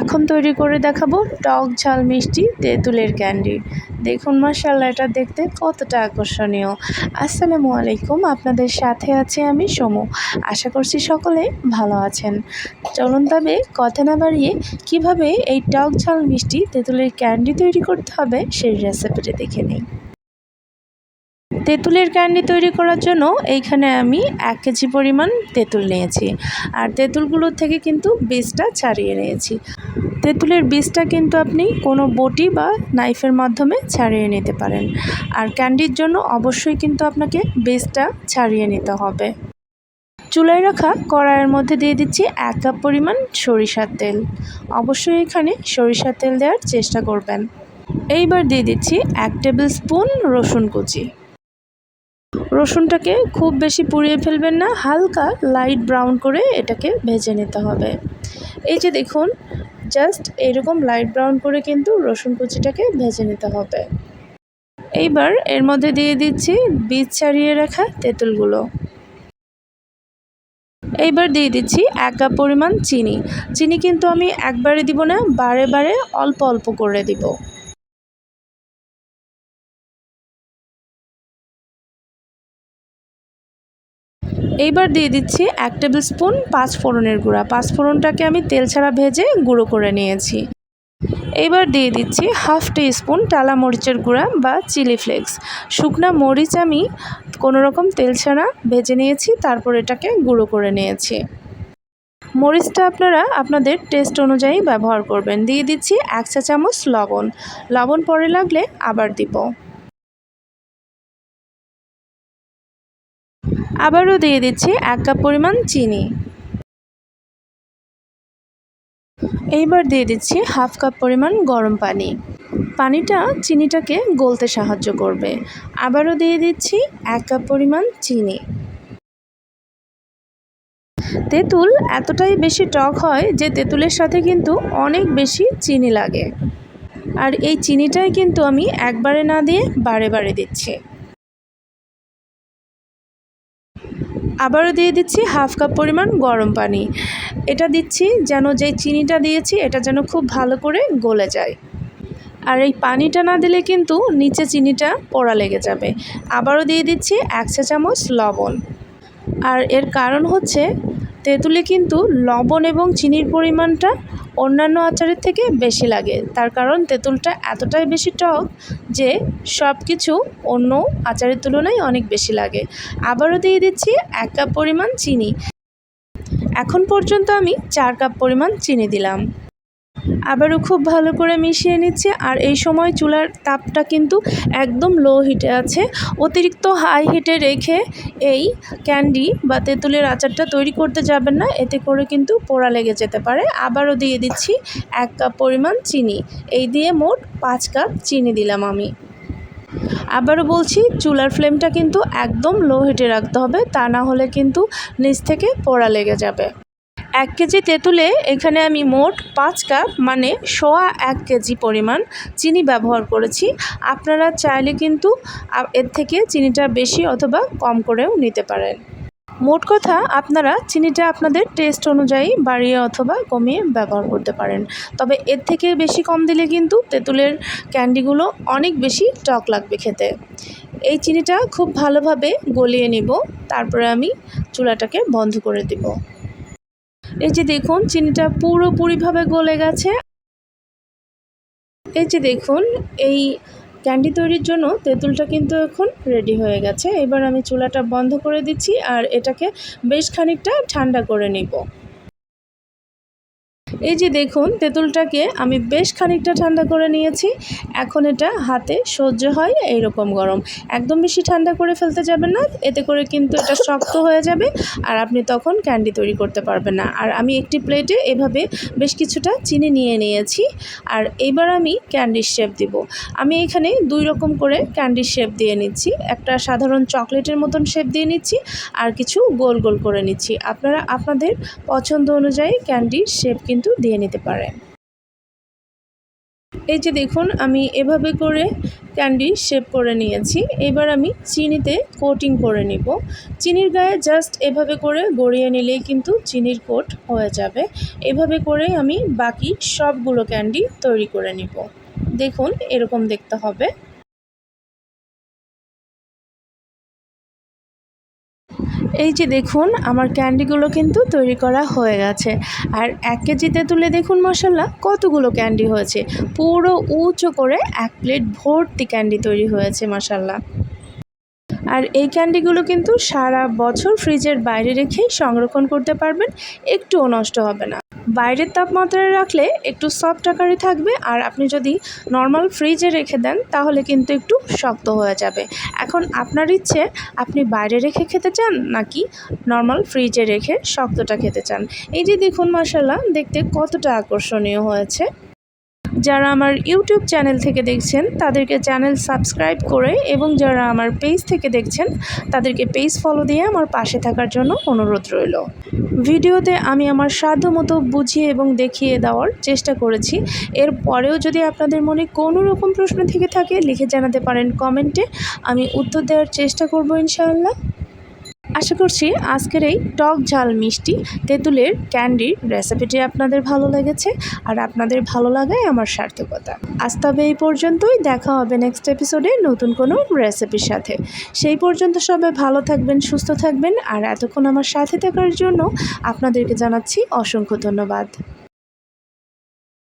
এখন তৈরি করে দেখাবো টক ঝাল মিষ্টি তেঁতুলের ক্যান্ডি। দেখুন মাসাল্লাহ এটা দেখতে কতটা আকর্ষণীয়। আসসালামু আলাইকুম, আপনাদের সাথে আছি আমি সমু। আশা করছি সকলে ভালো আছেন। চলুন তবে কথা না বাড়িয়ে কীভাবে এই টক ঝাল মিষ্টি তেঁতুলের ক্যান্ডি তৈরি করতে হবে সেই রেসিপিটি দেখে নিই। তেঁতুলের ক্যান্ডি তৈরি করার জন্য এইখানে আমি এক কেজি পরিমাণ তেঁতুল নিয়েছি। আর তেঁতুলগুলো থেকে কিন্তু বীজটা ছাড়িয়ে নিয়েছি। তেঁতুলের বীজটা কিন্তু আপনি কোনো বটি বা নাইফের মাধ্যমে ছাড়িয়ে নিতে পারেন। আর ক্যান্ডির জন্য অবশ্যই কিন্তু আপনাকে বীজটা ছাড়িয়ে নিতে হবে। চুলায় রাখা কড়াইয়ের মধ্যে দিয়ে দিচ্ছি এক কাপ পরিমাণ সরিষার তেল। অবশ্যই এখানে সরিষার তেল দেওয়ার চেষ্টা করবেন। এইবার দিয়ে দিচ্ছি এক টেবিল স্পুন রসুন কুচি। রসুনটাকে খুব বেশি পুড়িয়ে ফেলবেন না, হালকা লাইট ব্রাউন করে এটাকে ভেজে নিতে হবে। এই যে দেখুন জাস্ট এরকম লাইট ব্রাউন করে কিন্তু রসুন কুচিটাকে ভেজে নিতে হবে। এইবার এর মধ্যে দিয়ে দিচ্ছি বীজ ছাড়িয়ে রাখা তেঁতুলগুলো। এইবার দিয়ে দিচ্ছি এক কাপ পরিমাণ চিনি। চিনি কিন্তু আমি একবারে দিব না, বারে বারে অল্প অল্প করে দিব। এইবার দিয়ে দিচ্ছি এক টেবিল স্পুন পাঁচ ফোড়নের গুঁড়া। পাঁচ ফোড়নটাকে আমি তেল ছাড়া ভেজে গুঁড়ো করে নিয়েছি। এইবার দিয়ে দিচ্ছি হাফ টি স্পুন টালা মরিচের গুঁড়া বা চিলি ফ্লেক্স। শুকনা মরিচ আমি কোনো রকম তেল ছাড়া ভেজে নিয়েছি, তারপর এটাকে গুঁড়ো করে নিয়েছি। মরিচটা আপনারা আপনাদের টেস্ট অনুযায়ী ব্যবহার করবেন। দিয়ে দিচ্ছি এক চা চামচ লবণ। লবণ পরে লাগলে আবার দিব। আবারও দিয়ে দিচ্ছি এক কাপ পরিমাণ চিনি। এইবার দিয়ে দিচ্ছি হাফ কাপ পরিমাণ গরম পানি। পানিটা চিনিটাকে গলতে সাহায্য করবে। আবারও দিয়ে দিচ্ছি এক কাপ পরিমাণ চিনি। তেঁতুল এতটাই বেশি টক হয় যে তেঁতুলের সাথে কিন্তু অনেক বেশি চিনি লাগে। আর এই চিনিটাই কিন্তু আমি একবারে না দিয়ে বারে বারে দিচ্ছি। আবারও দিয়ে দিচ্ছি হাফ কাপ পরিমাণ গরম পানি। এটা দিচ্ছি যেন যে চিনিটা দিয়েছি এটা যেন খুব ভালো করে গলে যায়। আর এই পানিটা না দিলে কিন্তু নিচে চিনিটা পড়া লেগে যাবে। আবারও দিয়ে দিচ্ছি এক চা চামচ লবণ। আর এর কারণ হচ্ছে তেঁতুলে কিন্তু লবণ এবং চিনির পরিমাণটা অন্যান্য আচারের থেকে বেশি লাগে। তার কারণ তেঁতুলটা এতটাই বেশি টক যে সব কিছু অন্য আচারের তুলনায় অনেক বেশি লাগে। আবারও দিয়ে দিচ্ছি এক কাপ পরিমাণ চিনি। এখন পর্যন্ত আমি চার কাপ পরিমাণ চিনি দিলাম। আবারও খুব ভালো করে মিশিয়ে নিচ্ছি। আর এই সময় চুলার তাপটা কিন্তু একদম লো হিটে আছে। অতিরিক্ত হাই হিটে রেখে এই ক্যান্ডি বা তেঁতুলের আচারটা তৈরি করতে যাবেন না, এতে করে কিন্তু পোড়া লেগে যেতে পারে। আবারও দিয়ে দিচ্ছি এক কাপ পরিমাণ চিনি। এই দিয়ে মোট পাঁচ কাপ চিনি দিলাম আমি। আবারও বলছি, চুলার ফ্লেমটা কিন্তু একদম লো হিটে রাখতে হবে, তা না হলে কিন্তু নিচ থেকে পোড়া লেগে যাবে। এক কেজি তেঁতুলে এখানে আমি মোট পাঁচ কাপ মানে সোয়া এক কেজি পরিমাণ চিনি ব্যবহার করেছি। আপনারা চাইলে কিন্তু এর থেকে চিনিটা বেশি অথবা কম করেও নিতে পারেন। মোট কথা, আপনারা চিনিটা আপনাদের টেস্ট অনুযায়ী বাড়িয়ে অথবা কমিয়ে ব্যবহার করতে পারেন। তবে এর থেকে বেশি কম দিলে কিন্তু তেঁতুলের ক্যান্ডিগুলো অনেক বেশি টক লাগবে খেতে। এই চিনিটা খুব ভালোভাবে গলিয়ে নিব, তারপরে আমি চুলাটাকে বন্ধ করে দিব। এই যে দেখুন, চিনিটা পুরোপুরিভাবে গলে গেছে। এই যে দেখুন, এই ক্যান্ডি তৈরির জন্য তেঁতুলটা কিন্তু এখন রেডি হয়ে গেছে। এবার আমি চুলাটা বন্ধ করে দিচ্ছি আর এটাকে বেশ খানিকটা ঠান্ডা করে নিব। এই যে দেখুন, তেঁতুলটাকে আমি বেশ খানিকটা ঠান্ডা করে নিয়েছি। এখন এটা হাতে সহ্য হয় এইরকম গরম। একদম বেশি ঠান্ডা করে ফেলতে যাবেন না, এতে করে কিন্তু এটা শক্ত হয়ে যাবে আর আপনি তখন ক্যান্ডি তৈরি করতে পারবেন না। আর আমি একটি প্লেটে এভাবে বেশ কিছুটা চিনি নিয়ে নিয়েছি আর এইবার আমি ক্যান্ডির শেপ দিব। আমি এখানে দুই রকম করে ক্যান্ডির শেপ দিয়ে নিচ্ছি। একটা সাধারণ চকলেটের মতন শেপ দিয়ে নিচ্ছি আর কিছু গোল গোল করে নিচ্ছি। আপনারা, আপনাদের পছন্দ অনুযায়ী ক্যান্ডির শেপ কিন্তু দিয়ে নিতে পারেন এই যে দেখুন, আমি এভাবে করে ক্যান্ডি শেপ করে নিয়েছি। এবার আমি চিনিতে কোটিং করে নিব। চিনির গায়ে জাস্ট এভাবে করে গড়িয়ে নিলেই কিন্তু চিনির কোট হয়ে যাবে। এভাবে করে আমি বাকি সবগুলো ক্যান্ডি তৈরি করে নিব। দেখুন, এরকম দেখতে হবে। এই যে দেখুন, আমার ক্যান্ডিগুলো কিন্তু তৈরি করা হয়ে গেছে। আর এক কেজিতে তুলে দেখুন মশলা কতগুলো ক্যান্ডি হয়েছে। পুরো উঁচু করে এক প্লেট ভর্তি ক্যান্ডি তৈরি হয়েছে মশাল্লা আর এই ক্যান্ডিগুলো কিন্তু সারা বছর ফ্রিজের বাইরে রেখেই সংরক্ষণ করতে পারবেন, একটুও নষ্ট হবে না। বাইরের তাপমাত্রায় রাখলে একটু সফট আকারে থাকবে আর আপনি যদি নর্মাল ফ্রিজে রেখে দেন তাহলে কিন্তু একটু শক্ত হয়ে যাবে। এখন আপনার ইচ্ছে, আপনি বাইরে রেখে খেতে চান নাকি নর্মাল ফ্রিজে রেখে শক্তটা খেতে চান? এই যে দেখুন মশালা দেখতে কতটা আকর্ষণীয় হয়েছে। যারা আমার ইউটিউব চ্যানেল থেকে দেখছেন, তাদেরকে চ্যানেল সাবস্ক্রাইব করে এবং যারা আমার পেজ থেকে দেখছেন, তাদেরকে পেজ ফলো দিয়ে আমার পাশে থাকার জন্য অনুরোধ রইল। ভিডিওতে আমি আমার সাধ্য মতো বুঝিয়ে এবং দেখিয়ে দেওয়ার চেষ্টা করেছি। এর পরেও যদি আপনাদের মনে কোনো রকম প্রশ্ন থেকে থাকে, লিখে জানাতে পারেন কমেন্টে। আমি উত্তর দেওয়ার চেষ্টা করব ইনশাআল্লাহ। আশা করছি আজকের এই টক ঝাল মিষ্টি তেঁতুলের ক্যান্ডির রেসিপিটি আপনাদের ভালো লেগেছে আর আপনাদের ভালো লাগাই আমার সার্থকতা। আজ তবে এই পর্যন্তই, দেখা হবে নেক্সট এপিসোডে নতুন কোনো রেসিপির সাথে। সেই পর্যন্ত সবাই ভালো থাকবেন, সুস্থ থাকবেন আর এতক্ষণ আমার সাথে থাকার জন্য আপনাদেরকে জানাচ্ছি অসংখ্য ধন্যবাদ।